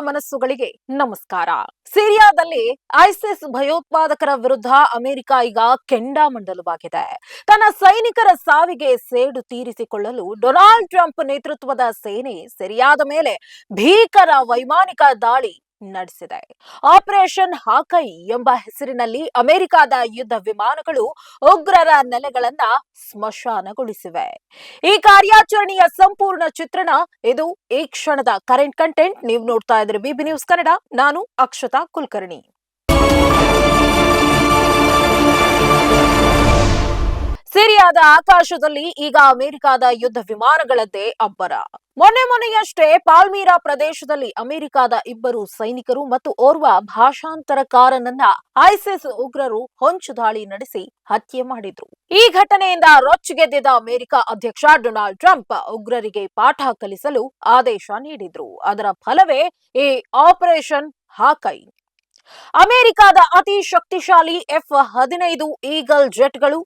ಮನಸ್ಸುಗಳಿಗೆ ನಮಸ್ಕಾರ. ಸಿರಿಯಾದಲ್ಲಿ ಐಸಿಸ್ ಭಯೋತ್ಪಾದಕರ ವಿರುದ್ಧ ಅಮೆರಿಕ ಈಗ ಕೆಂಡಾಮಂಡಲವಾಗಿದೆ. ತನ್ನ ಸೈನಿಕರ ಸಾವಿಗೆ ಸೇಡು ತೀರಿಸಿಕೊಳ್ಳಲು ಡೊನಾಲ್ಡ್ ಟ್ರಂಪ್ ನೇತೃತ್ವದ ಸೇನೆ ಸಿರಿಯಾದ ಮೇಲೆ ಭೀಕರ ವೈಮಾನಿಕ ದಾಳಿ ನಡೆಸಿದೆ. ಆಪರೇಷನ್ ಹಾಕೈ ಎಂಬ ಹೆಸರಿನಲ್ಲಿ ಅಮೆರಿಕದ ಯುದ್ಧ ವಿಮಾನಗಳು ಉಗ್ರರ ನೆಲೆಗಳನ್ನ ಸ್ಮಶಾನಗೊಳಿಸಿವೆ. ಈ ಕಾರ್ಯಾಚರಣೆಯ ಸಂಪೂರ್ಣ ಚಿತ್ರಣ ಇದು ಈ ಕ್ಷಣದ ಕರೆಂಟ್ ಕಂಟೆಂಟ್ ನೀವು ನೋಡ್ತಾ ಇದ್ರೆ ಬಿಬಿ ನ್ಯೂಸ್ ಕನ್ನಡ. ನಾನು ಅಕ್ಷತಾ ಕುಲಕರ್ಣಿ. ಸಿರಿಯಾದ ಆಕಾಶದಲ್ಲಿ ಈಗ ಅಮೆರಿಕದ ಯುದ್ಧ ವಿಮಾನಗಳದ್ದೇ ಅಬ್ಬರ ಮೊನ್ನೆ ಮೊನ್ನೆಯಷ್ಟೇ ಪಾಲ್ಮೀರಾ ಪ್ರದೇಶದಲ್ಲಿ ಅಮೆರಿಕದ ಇಬ್ಬರು ಸೈನಿಕರು ಮತ್ತು ಓರ್ವ ಭಾಷಾಂತರಕಾರನನ್ನ ಐಸಿಸ್ ಉಗ್ರರು ಹೊಂಚು ದಾಳಿ ನಡೆಸಿ ಹತ್ಯೆ ಮಾಡಿದ್ರು. ಈ ಘಟನೆಯಿಂದ ರೊಚ್ಚಿಗೆದ್ದಿದ್ದ ಅಮೆರಿಕ ಅಧ್ಯಕ್ಷ ಡೊನಾಲ್ಡ್ ಟ್ರಂಪ್ ಉಗ್ರರಿಗೆ ಪಾಠ ಕಲಿಸಲು ಆದೇಶ ನೀಡಿದ್ರು. ಅದರ ಫಲವೇ ಈ ಆಪರೇಷನ್ ಹಾಕೈ. ಅಮೆರಿಕದ ಅತಿ ಶಕ್ತಿಶಾಲಿ ಎಫ್ ಹದಿನೈದು ಈಗಲ್ ಜೆಟ್ಗಳು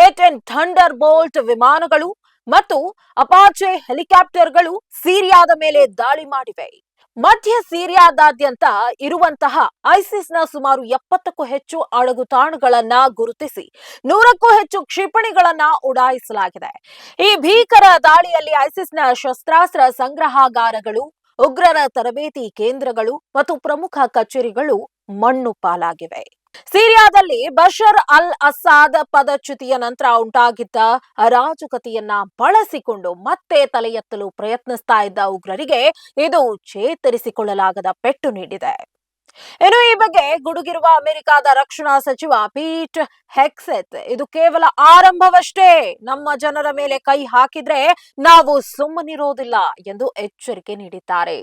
ಎ ಟೆನ್ ಥಂಡರ್ ಬೋಲ್ಟ್ ವಿಮಾನಗಳು ಮತ್ತು ಅಪಾಚೆ ಹೆಲಿಕಾಪ್ಟರ್ಗಳು ಸಿರಿಯಾದ ಮೇಲೆ ದಾಳಿ ಮಾಡಿವೆ. ಮಧ್ಯ ಸಿರಿಯಾದಾದ್ಯಂತ ಇರುವಂತಹ ಐಸಿಸ್ನ ಸುಮಾರು ಎಪ್ಪತ್ತಕ್ಕೂ ಹೆಚ್ಚು ಅಡಗುತಾಣಗಳನ್ನ ಗುರುತಿಸಿ ನೂರಕ್ಕೂ ಹೆಚ್ಚು ಕ್ಷಿಪಣಿಗಳನ್ನ ಉಡಾಯಿಸಲಾಗಿದೆ. ಈ ಭೀಕರ ದಾಳಿಯಲ್ಲಿ ಐಸಿಸ್ನ ಶಸ್ತ್ರಾಸ್ತ್ರ ಸಂಗ್ರಹಾಗಾರಗಳು, ಉಗ್ರರ ತರಬೇತಿ ಕೇಂದ್ರಗಳು ಮತ್ತು ಪ್ರಮುಖ ಕಚೇರಿಗಳು ಮಣ್ಣು ಪಾಲಾಗಿವೆ. ಸಿರಿಯಾದಲ್ಲಿ ಬಷರ್ ಅಲ್ ಅಸಾದ್ ಪದಚ್ಯುತಿಯ ನಂತರ ಉಂಟಾಗಿದ್ದ ಅರಾಜಕತೆಯನ್ನ ಬಳಸಿಕೊಂಡು ಮತ್ತೆ ತಲೆ ಎತ್ತಲು ಪ್ರಯತ್ನಿಸ್ತಾ ಇದ್ದ ಉಗ್ರರಿಗೆ ಇದು ಚೇತರಿಸಿಕೊಳ್ಳಲಾಗದ ಪೆಟ್ಟು ನೀಡಿದೆ. ಇನ್ನು ಈ ಬಗ್ಗೆ ಗುಡುಗಿರುವ ಅಮೆರಿಕಾದ ರಕ್ಷಣಾ ಸಚಿವ ಪೀಟ್ ಹೆಕ್ಸೆತ್, ಇದು ಕೇವಲ ಆರಂಭವಷ್ಟೇ. ನಮ್ಮ ಜನರ ಮೇಲೆ ಕೈ ಹಾಕಿದ್ರೆ ನಾವು ಸುಮ್ಮನಿರೋದಿಲ್ಲ ಎಂದು ಎಚ್ಚರಿಕೆ ನೀಡಿದ್ದಾರೆ.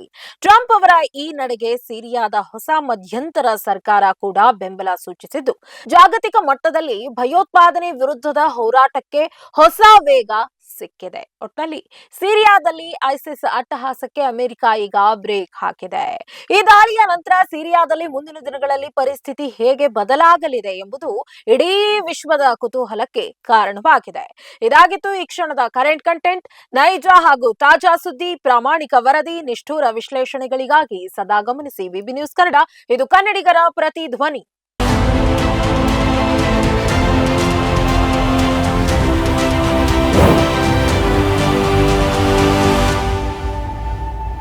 ಟ್ರಂಪ್ ಅವರ ಈ ನಡೆಗೆ ಸಿರಿಯಾದ ಹೊಸ ಮಧ್ಯಂತರ ಸರ್ಕಾರ ಕೂಡ ಬೆಂಬಲ ಸೂಚಿಸಿದ್ದು. ಜಾಗತಿಕ ಮಟ್ಟದಲ್ಲಿ ಭಯೋತ್ಪಾದನೆ ವಿರುದ್ಧದ ಹೋರಾಟಕ್ಕೆ ಹೊಸ ವೇಗ ಸಿಕ್ಕಿದೆ. ಒಟ್ನಲ್ಲಿ ಸಿರಿಯಾದಲ್ಲಿ ಐಸಿಸ್ ಅಟ್ಟಹಾಸಕ್ಕೆ ಅಮೆರಿಕ ಈಗ ಬ್ರೇಕ್ ಹಾಕಿದೆ. ಈ ದಾಳಿಯ ನಂತರ ಸಿರಿಯಾದಲ್ಲಿ ಮುಂದಿನ ದಿನಗಳಲ್ಲಿ ಪರಿಸ್ಥಿತಿ ಹೇಗೆ ಬದಲಾಗಲಿದೆ ಎಂಬುದು ಇಡೀ ವಿಶ್ವದ ಕುತೂಹಲಕ್ಕೆ ಕಾರಣವಾಗಿದೆ. ಇದಾಗಿತ್ತು ಈ ಕ್ಷಣದ ಕರೆಂಟ್ ಕಂಟೆಂಟ್. ನೈಜ ಹಾಗೂ ತಾಜಾ ಸುದ್ದಿ, ಪ್ರಾಮಾಣಿಕ ವರದಿ, ನಿಷ್ಠೂರ ವಿಶ್ಲೇಷಣೆಗಳಿಗಾಗಿ ಸದಾ ಗಮನಿಸಿ ವಿಬಿ ನ್ಯೂಸ್ ಕನ್ನಡ. ಇದು ಕನ್ನಡಿಗರ ಪ್ರತಿ ಧ್ವನಿ